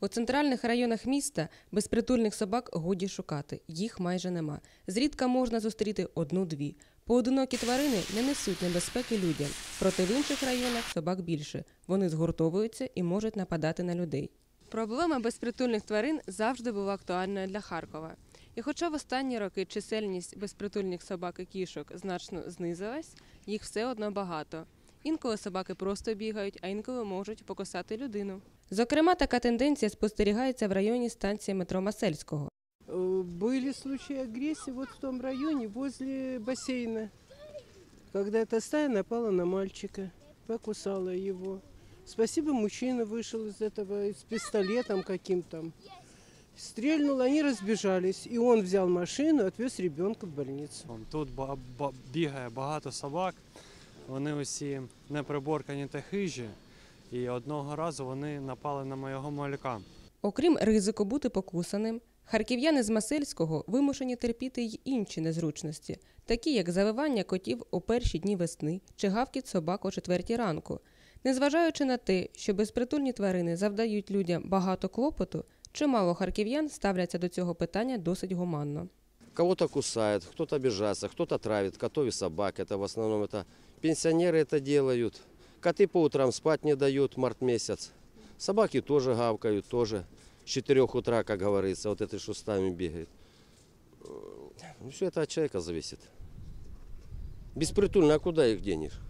У центральних районах міста безпритульних собак годі шукати, їх майже нема. Зрідка можна зустріти одну-дві. Поодинокі тварини не несуть небезпеки людям, проте в інших районах собак більше. Вони згуртовуються і можуть нападати на людей. Проблема безпритульних тварин завжди була актуальною для Харкова. І хоча в останні роки чисельність безпритульних собак і кішок значно знизилась, їх все одно багато. Інколи собаки просто бігають, а інколи можуть покусати людину. Зокрема, така тенденція спостерігається в районі станції метро Масельського. Э, Были случаи агрессии вот в том районе, возле бассейна, когда эта стая напала на мальчика, покусала его. Спасибо, мужчина вышел из этого с пистолетом каким-то. Стрельнул, они разбежались. И он взял машину, отвез ребенка в больницу. Вон Тут ба- ба- бігає багато собак, вони усі неприборкані та хижі. І одного разу вони напали на моєго малюка. Окрім ризику бути покусаним, харків'яни з Масельського вимушені терпіти й інші незручності, такі як завивання котів у перші дні весни чи гавкіт собак о четвертій ранку. Незважаючи на те, що безпритульні тварини завдають людям багато клопоту, чимало харків'ян ставляться до цього питання досить гуманно. Кого-то кусает, кто-то обижается, кто-то травит котов и собак. Это в основном это пенсионеры это делают. Коты по утрам спать не дают, март месяц. Собаки тоже гавкают, тоже с 4 утра, как говорится, вот эти шустами бегают. Ну, все это от человека зависит. Беспритульно, а куда их денешь?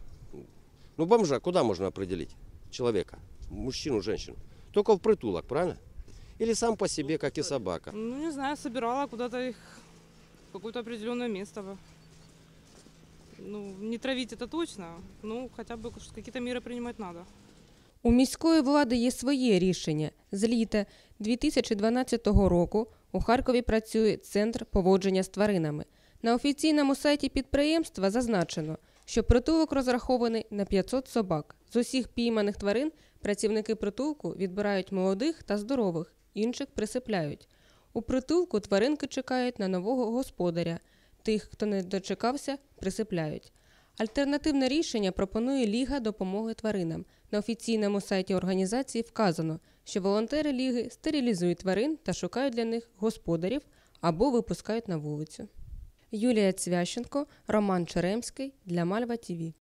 Ну, бомжа куда можно определить? Человека, мужчину, женщину. Только в притулок, правильно? Или сам по себе, как и собака. Ну, не знаю, собирала куда-то их в какое-то определенное место бы. Ну, не травить это точно, ну, хотя бы какие-то меры принимать надо. У міської влади є своє рішення. З літа 2012 року у Харкові працює центр поводження з тваринами. На офіційному сайті підприємства зазначено, що притулок розрахований на 500 собак. З усіх пійманих тварин працівники притулку відбирають молодих та здорових, інших присипляють. У притулку тваринки чекають на нового господаря. Тих, хто не дочекався, присипляють. Альтернативне рішення пропонує Ліга допомоги тваринам. На офіційному сайті організації вказано, що волонтери ліги стерилізують тварин та шукають для них господарів або випускають на вулицю. Юлія Цвященко, Роман Черемський для Мальва ТІВІ.